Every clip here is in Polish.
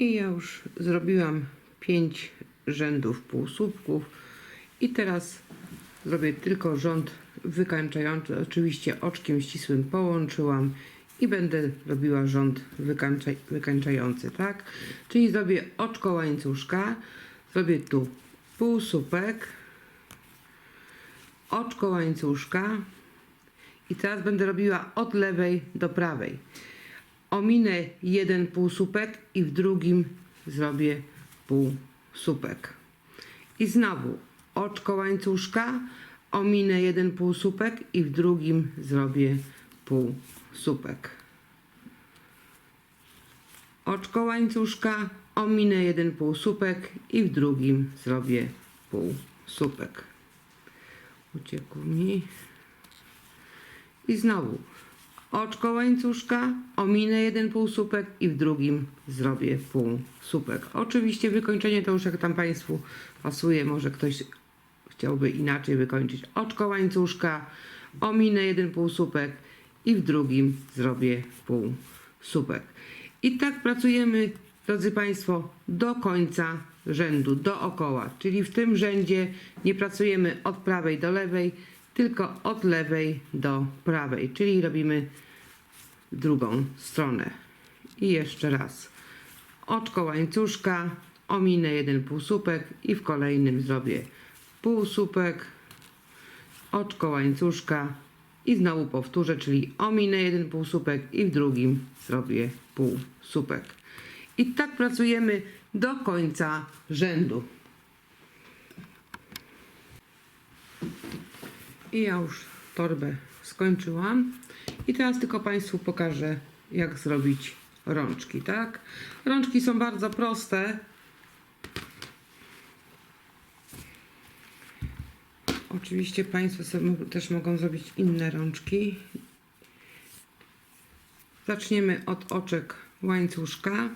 I ja już zrobiłam 5 rzędów półsłupków i teraz zrobię tylko rząd wykańczający. Oczywiście oczkiem ścisłym połączyłam i będę robiła rząd wykańcza, wykańczający, tak? Czyli zrobię oczko łańcuszka, zrobię tu półsłupek, oczko łańcuszka i teraz będę robiła od lewej do prawej. Ominę jeden półsłupek i w drugim zrobię półsłupek. I znowu oczko łańcuszka, ominę jeden półsłupek i w drugim zrobię półsłupek. Oczko łańcuszka, ominę jeden półsłupek i w drugim zrobię półsłupek. Uciekł mi. I znowu oczko łańcuszka, ominę jeden półsłupek i w drugim zrobię półsłupek. Oczywiście wykończenie to już jak tam Państwu pasuje, może ktoś chciałby inaczej wykończyć. Oczko łańcuszka, ominę jeden półsłupek i w drugim zrobię półsłupek. I tak pracujemy, drodzy Państwo, do końca rzędu, dookoła. Czyli w tym rzędzie nie pracujemy od prawej do lewej, tylko od lewej do prawej, czyli robimy drugą stronę. I jeszcze raz. Oczko łańcuszka, ominę jeden półsłupek i w kolejnym zrobię półsłupek, oczko łańcuszka i znowu powtórzę, czyli ominę jeden półsłupek i w drugim zrobię półsłupek. I tak pracujemy do końca rzędu. I ja już torbę skończyłam. I teraz tylko Państwu pokażę, jak zrobić rączki, tak? Rączki są bardzo proste. Oczywiście Państwo też mogą zrobić inne rączki. Zaczniemy od oczek łańcuszka.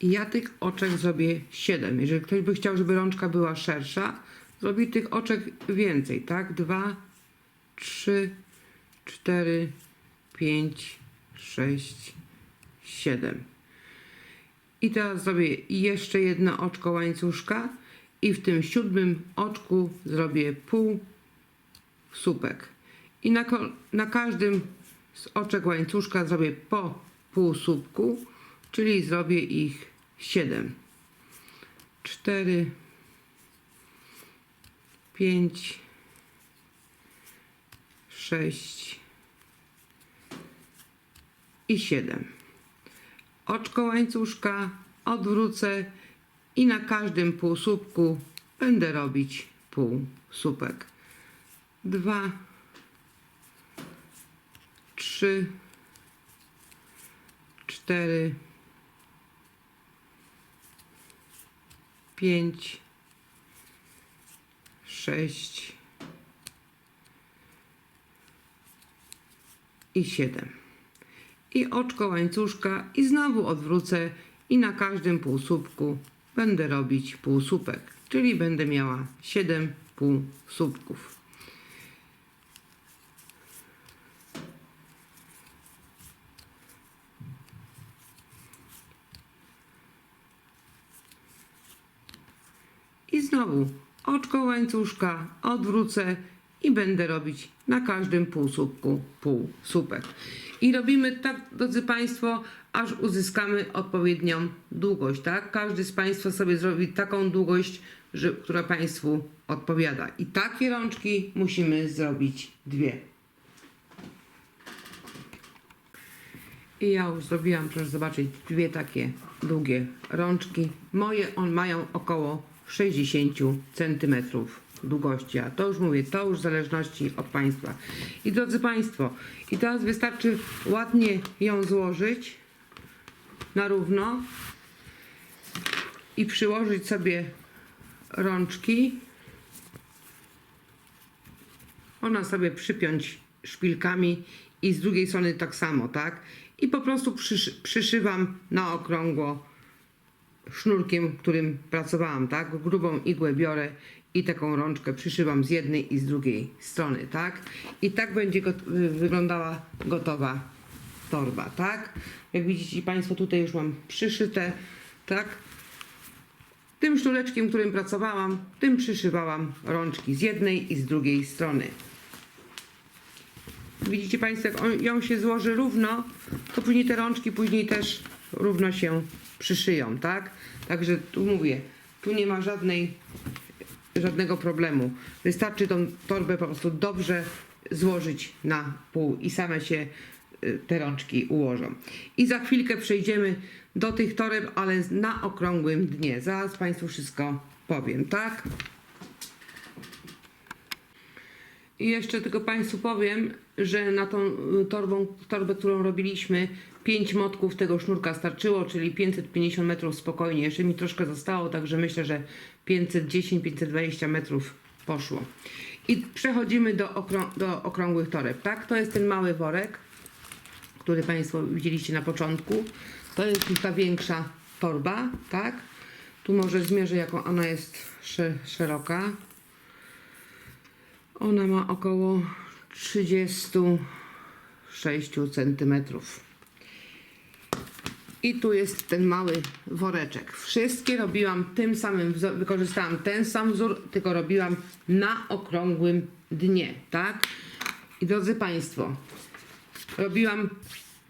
I ja tych oczek zrobię 7. Jeżeli ktoś by chciał, żeby rączka była szersza, zrobi tych oczek więcej, tak? 2, 3, 4, 5, 6, 7. I teraz zrobię jeszcze jedno oczko łańcuszka i w tym siódmym oczku zrobię pół słupek. I na, na każdym z oczek łańcuszka zrobię po pół słupku, czyli zrobię ich 7. 4, 5, 6 i 7. Oczko łańcuszka odwrócę i na każdym półsłupku będę robić półsłupek. 2, 3, 4, 5, 6 i 7. I oczko łańcuszka i znowu odwrócę i na każdym półsłupku będę robić półsłupek, czyli będę miała 7 półsłupków. I znowu oczko łańcuszka odwrócę i będę robić na każdym półsłupku półsłupek. I robimy tak, drodzy Państwo, aż uzyskamy odpowiednią długość, tak? Każdy z Państwa sobie zrobi taką długość, że, która Państwu odpowiada. I takie rączki musimy zrobić dwie. I ja już zrobiłam, proszę zobaczyć, dwie takie długie rączki. Moje on mają około 60 cm długości, a to już mówię, to już w zależności od Państwa. I drodzy Państwo, i teraz wystarczy ładnie ją złożyć na równo i przyłożyć sobie rączki. Można sobie przypiąć szpilkami i z drugiej strony tak samo, tak? I po prostu przysz, przyszywam na okrągło sznurkiem, którym pracowałam, tak? Grubą igłę biorę i taką rączkę przyszywam z jednej i z drugiej strony, tak? I tak będzie got- wy- wyglądała gotowa torba, tak? Jak widzicie Państwo, tutaj już mam przyszyte, tak? Tym sznureczkiem, którym pracowałam, tym przyszywałam rączki z jednej i z drugiej strony. Widzicie Państwo, jak on, ją się złoży równo, to później te rączki później też równo się przyszyją, tak? Także tu mówię, tu nie ma żadnej, żadnego problemu. Wystarczy tą torbę po prostu dobrze złożyć na pół i same się y, te rączki ułożą. I za chwilkę przejdziemy do tych toreb, ale na okrągłym dnie. Zaraz Państwu wszystko powiem, tak? I jeszcze tylko Państwu powiem, że na tą y, torbą, torbę, którą robiliśmy, 5 motków tego sznurka starczyło, czyli 550 metrów spokojnie. Jeszcze mi troszkę zostało, także myślę, że 510-520 metrów poszło. I przechodzimy do, okrą- do okrągłych toreb, tak? To jest ten mały worek, który Państwo widzieliście na początku. To jest ta większa torba, tak? Tu może zmierzę, jaką ona jest sze- szeroka. Ona ma około 36 cm. I tu jest ten mały woreczek. Wszystkie robiłam tym samym, wykorzystałam ten sam wzór, tylko robiłam na okrągłym dnie, tak? I drodzy Państwo, robiłam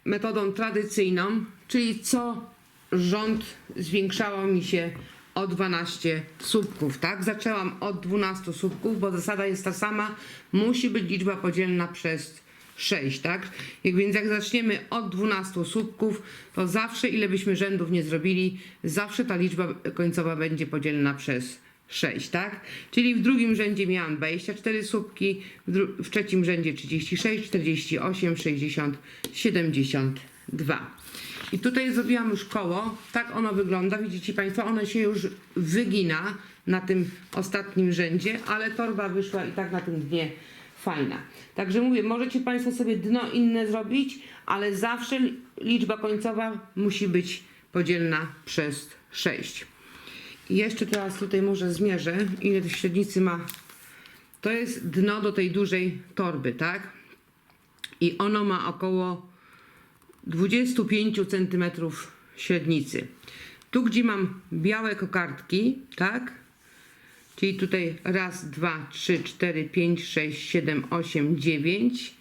metodą tradycyjną, czyli co rząd zwiększało mi się o 12 słupków, tak? Zaczęłam od 12 słupków, bo zasada jest ta sama, musi być liczba podzielna przez 6, tak? Jak więc jak zaczniemy od 12 słupków, to zawsze ile byśmy rzędów nie zrobili, zawsze ta liczba końcowa będzie podzielna przez 6, tak? Czyli w drugim rzędzie miałam 24 słupki, w, w trzecim rzędzie 36, 48, 60, 72. I tutaj zrobiłam już koło, tak ono wygląda, widzicie Państwo, ono się już wygina na tym ostatnim rzędzie, ale torba wyszła i tak na tym dnie fajna. Także mówię, możecie Państwo sobie dno inne zrobić, ale zawsze li- liczba końcowa musi być podzielna przez 6. I jeszcze teraz tutaj może zmierzę, ile tych średnicy ma. To jest dno do tej dużej torby, tak? I ono ma około 25 cm średnicy. Tu, gdzie mam białe kokardki, tak? Czyli tutaj raz, dwa, trzy, cztery, pięć, sześć, siedem, osiem, dziewięć.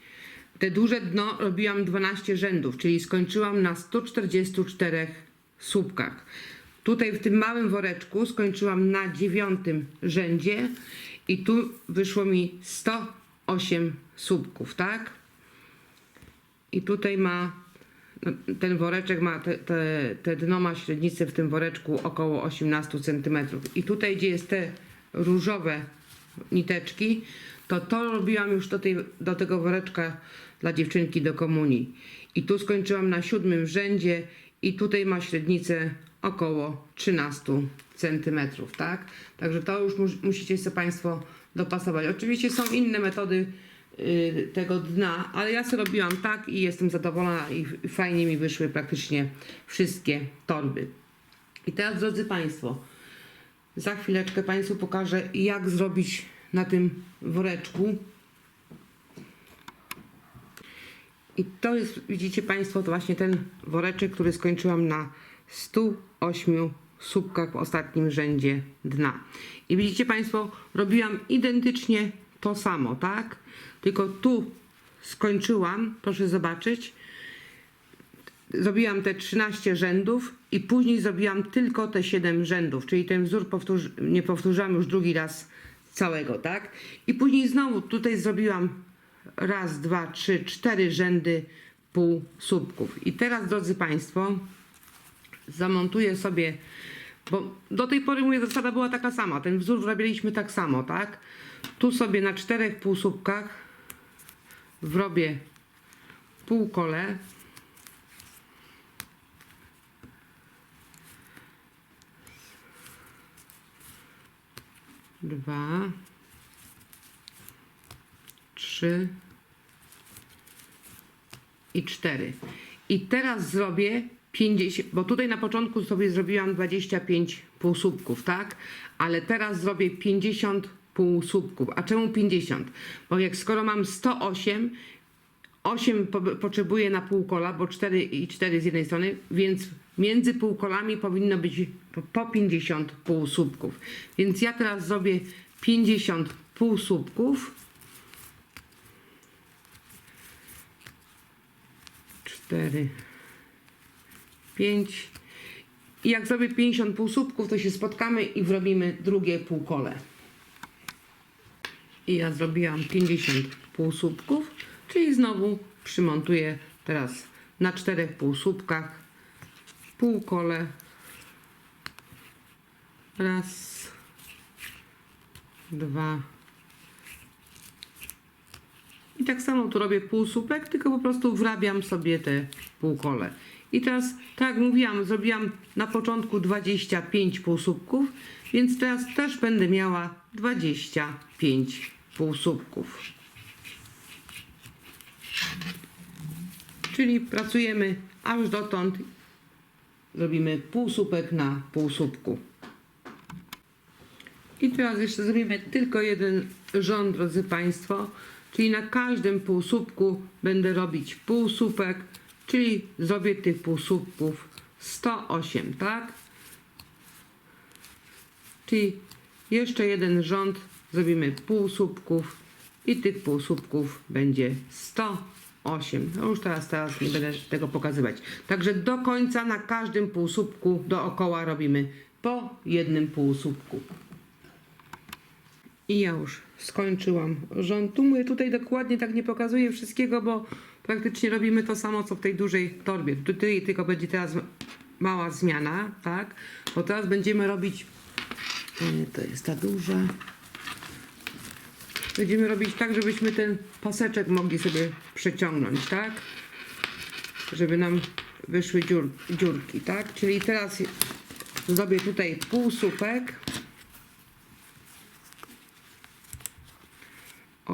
Te duże dno robiłam 12 rzędów, czyli skończyłam na 144 słupkach. Tutaj w tym małym woreczku skończyłam na dziewiątym rzędzie i tu wyszło mi 108 słupków, tak? I tutaj ma no, ten woreczek ma te, te, te dno ma średnicę w tym woreczku około 18 cm. I tutaj, gdzie jest te różowe niteczki, to to robiłam już do, tej, do tego woreczka dla dziewczynki do komunii. I tu skończyłam na siódmym rzędzie i tutaj ma średnicę około 13 cm, tak? Także to już mus, musicie sobie Państwo dopasować. Oczywiście są inne metody y, tego dna, ale ja sobie robiłam tak i jestem zadowolona i fajnie mi wyszły praktycznie wszystkie torby. I teraz, drodzy Państwo, za chwileczkę Państwu pokażę, jak zrobić na tym woreczku. I to jest, widzicie Państwo, to właśnie ten woreczek, który skończyłam na 108 słupkach w ostatnim rzędzie dna. I widzicie Państwo, robiłam identycznie to samo, tak? Tylko tu skończyłam, proszę zobaczyć, zrobiłam te 13 rzędów i później zrobiłam tylko te 7 rzędów, czyli ten wzór nie powtórzyłam już drugi raz całego, tak? I później znowu tutaj zrobiłam raz, dwa, trzy, cztery rzędy pół słupków. I teraz, drodzy Państwo, zamontuję sobie, bo do tej pory mówię, zasada była taka sama, ten wzór robiliśmy tak samo, tak? Tu sobie na czterech półsłupkach wrobię półkole, dwa, trzy i cztery. I teraz zrobię 50, bo tutaj na początku sobie zrobiłam 25 półsłupków, tak? Ale teraz zrobię 50 półsłupków. A czemu 50? Bo jak skoro mam 108, 8 po, potrzebuję na półkola, bo 4 i 4 z jednej strony, więc między półkolami powinno być po, po 50 półsłupków. Więc ja teraz zrobię 50 półsłupków. 4, 5. I jak zrobię 50 półsłupków, to się spotkamy i wrobimy drugie półkole. I ja zrobiłam 50 półsłupków, czyli znowu przymontuję teraz na czterech półsłupkach półkole. Raz, dwa. I tak samo tu robię półsłupek, tylko po prostu wrabiam sobie te półkole. I teraz, tak jak mówiłam, zrobiłam na początku 25 półsłupków, więc teraz też będę miała 25 półsłupków. Czyli pracujemy aż dotąd, robimy półsłupek na półsłupku. I teraz jeszcze zrobimy tylko jeden rząd, drodzy Państwo, czyli na każdym półsłupku będę robić półsłupek, czyli zrobię tych półsłupków 108, tak? Czyli jeszcze jeden rząd, zrobimy półsłupków i tych półsłupków będzie 108. No już teraz, teraz nie będę tego pokazywać. Także do końca na każdym półsłupku dookoła robimy po jednym półsłupku. I ja już skończyłam rząd. Tu mówię, tutaj dokładnie tak nie pokazuję wszystkiego, bo praktycznie robimy to samo, co w tej dużej torbie. Tutaj tylko będzie teraz mała zmiana, tak? Bo teraz będziemy robić, e, to jest ta duża, będziemy robić tak, żebyśmy ten paseczek mogli sobie przeciągnąć, tak? Żeby nam wyszły dziur, dziurki, tak? Czyli teraz zrobię tutaj półsłupek.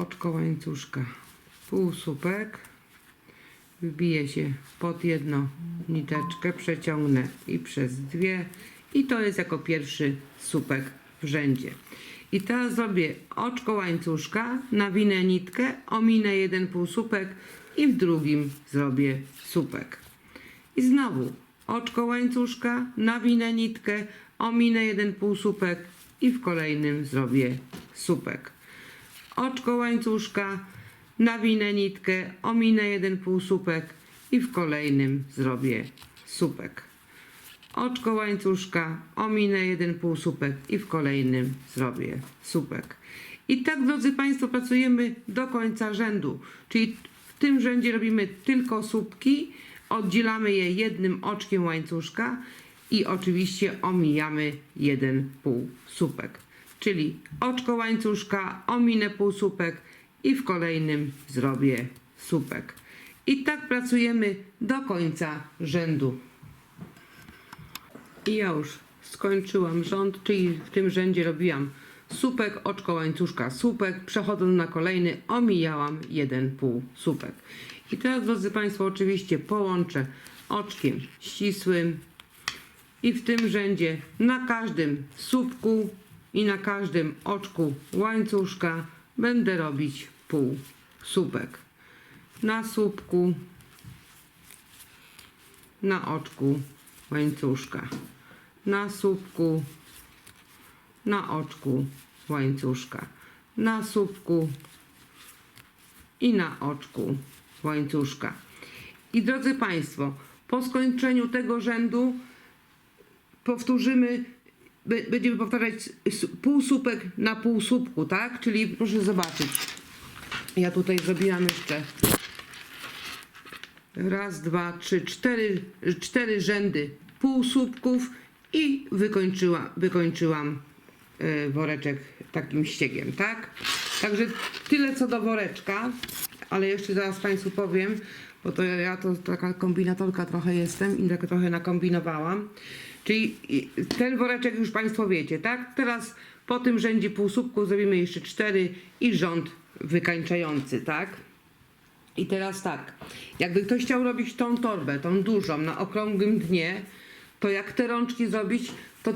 Oczko łańcuszka, półsłupek, wbiję się pod jedną niteczkę, przeciągnę i przez dwie i to jest jako pierwszy słupek w rzędzie. I teraz zrobię oczko łańcuszka, nawinę nitkę, ominę jeden półsłupek i w drugim zrobię słupek. I znowu oczko łańcuszka, nawinę nitkę, ominę jeden półsłupek i w kolejnym zrobię słupek oczko łańcuszka, nawinę nitkę, ominę jeden półsłupek i w kolejnym zrobię słupek. Oczko łańcuszka, ominę jeden półsłupek i w kolejnym zrobię słupek. I tak, drodzy Państwo, pracujemy do końca rzędu. Czyli w tym rzędzie robimy tylko słupki, oddzielamy je jednym oczkiem łańcuszka i oczywiście omijamy jeden półsłupek czyli oczko łańcuszka, ominę półsłupek i w kolejnym zrobię słupek. I tak pracujemy do końca rzędu. I ja już skończyłam rząd, czyli w tym rzędzie robiłam słupek, oczko łańcuszka, słupek, przechodząc na kolejny omijałam jeden półsłupek. I teraz, drodzy Państwo, oczywiście połączę oczkiem ścisłym i w tym rzędzie na każdym słupku i na każdym oczku łańcuszka będę robić pół słupek. Na słupku, na oczku łańcuszka. Na słupku, na oczku łańcuszka. Na słupku i na oczku łańcuszka. I drodzy Państwo, po skończeniu tego rzędu powtórzymy będziemy powtarzać półsłupek na półsłupku, tak? Czyli proszę zobaczyć. Ja tutaj zrobiłam jeszcze raz, dwa, trzy, cztery, cztery rzędy półsłupków i wykończyła, wykończyłam e, woreczek takim ściegiem, tak? Także tyle co do woreczka, ale jeszcze zaraz Państwu powiem, bo to ja to taka kombinatorka trochę jestem i tak trochę nakombinowałam. Czyli ten woreczek już Państwo wiecie, tak? Teraz po tym rzędzie półsłupków zrobimy jeszcze cztery i rząd wykańczający, tak? I teraz tak, jakby ktoś chciał robić tą torbę, tą dużą, na okrągłym dnie, to jak te rączki zrobić, to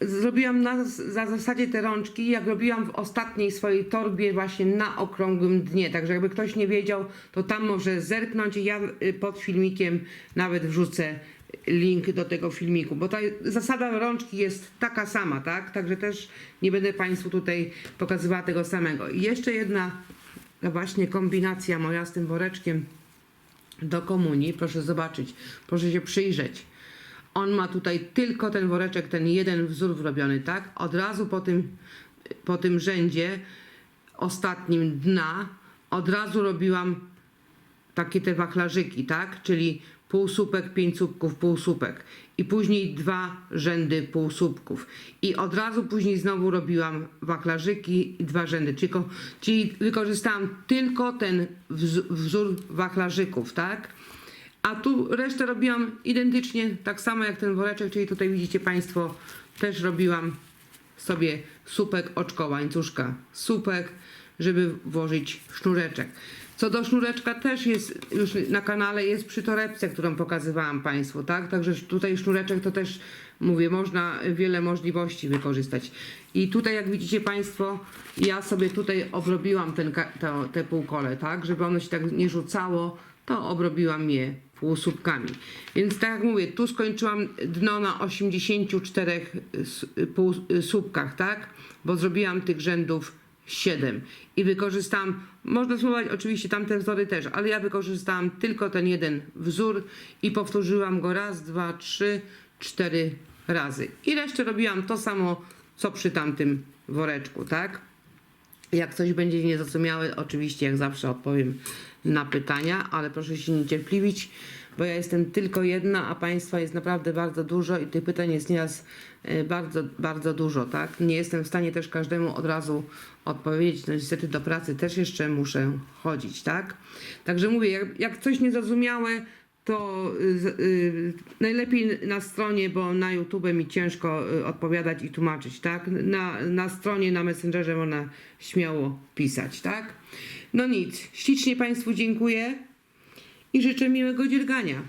zrobiłam na, za zasadzie te rączki, jak robiłam w ostatniej swojej torbie właśnie na okrągłym dnie. Także jakby ktoś nie wiedział, to tam może zerknąć. Ja y, pod filmikiem nawet wrzucę link do tego filmiku, bo ta zasada rączki jest taka sama, tak? Także też nie będę Państwu tutaj pokazywała tego samego. I jeszcze jedna właśnie kombinacja moja z tym woreczkiem do komunii. Proszę zobaczyć, proszę się przyjrzeć. On ma tutaj tylko ten woreczek, ten jeden wzór wrobiony, tak? Od razu po tym, po tym rzędzie ostatnim dna od razu robiłam takie te wachlarzyki, tak? Czyli półsłupek, pięć słupków, półsłupek. I później dwa rzędy półsłupków. I od razu później znowu robiłam wachlarzyki i dwa rzędy. Czyli, czyli wykorzystałam tylko ten wz- wzór wachlarzyków, tak? A tu resztę robiłam identycznie, tak samo jak ten woreczek, czyli tutaj widzicie Państwo, też robiłam sobie słupek, oczko, łańcuszka, słupek, żeby włożyć sznureczek. Co do sznureczka też jest już na kanale, jest przy torebce, którą pokazywałam Państwu, tak? Także tutaj sznureczek to też, mówię, można wiele możliwości wykorzystać. I tutaj jak widzicie Państwo, ja sobie tutaj obrobiłam ten, to, te półkole, tak? Żeby ono się tak nie rzucało, to obrobiłam je półsłupkami. Więc tak jak mówię, tu skończyłam dno na 84 s- półsłupkach, tak? Bo zrobiłam tych rzędów 7 i wykorzystałam, można spróbować oczywiście tamte wzory też, ale ja wykorzystałam tylko ten jeden wzór i powtórzyłam go raz, dwa, trzy, cztery razy. I resztę robiłam to samo, co przy tamtym woreczku, tak? Jak coś będzie niezrozumiałe, oczywiście jak zawsze odpowiem na pytania, ale proszę się niecierpliwić, bo ja jestem tylko jedna, a Państwa jest naprawdę bardzo dużo i tych pytań jest nieraz e, bardzo, bardzo dużo, tak? Nie jestem w stanie też każdemu od razu odpowiedzieć, no niestety do pracy też jeszcze muszę chodzić, tak? Także mówię, jak, jak coś niezrozumiałe, to y, y, najlepiej na stronie, bo na YouTube mi ciężko y, odpowiadać i tłumaczyć, tak? Na, na stronie, na Messengerze można śmiało pisać, tak? No nic, ślicznie Państwu dziękuję i życzę miłego dziergania.